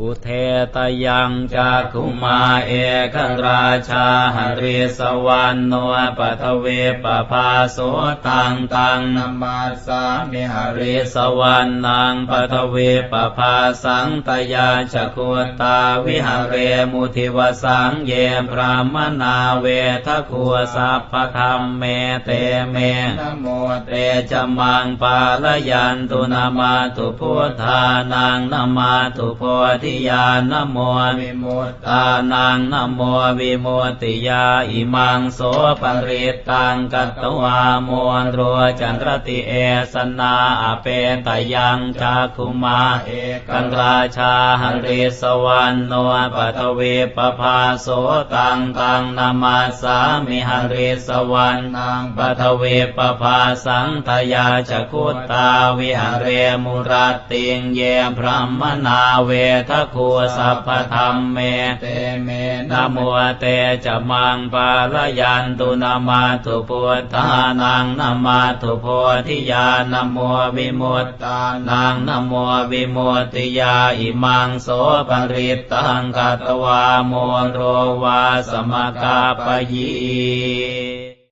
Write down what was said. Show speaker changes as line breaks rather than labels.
อุเทตยังจักขุมาเอกราชาหริสวรรณโนปัทเวปภาโสตังตังนมาสามิหริสวรรณังปัทเวปภาสังตยาชคุตาวิหเรมุทิวสังเยพรามนาเวทคัวสัพพธรรมเมเตเมนโมเตจมังปาลยันตุนามาตุพุทธานังนามาตุโพธญาณโมวิมุตตานังนะโมวิมุตติยาอิมังโสปริตตังกัตตวามวนรัวจันทรติเอสนาอเปตยังจักขุมาเอกันราชาหันริสวรรณโนปัทเวปภาโสตังตังนามาสามิหันริสวรรณังปัทเวปภาสังทยาจคุตตาวิหเรมุรติงเยพรหมนาเวทคูสัพพธรรมเมเตเมนะโมเตจะมังปาลยันตุนามาตุพุทธานังนามาตุโพธิญาณโมวิมุตตานังนะโมวิมุตติยาอิมังโสปริตตังกัตวาโมโรวาสมกาปยี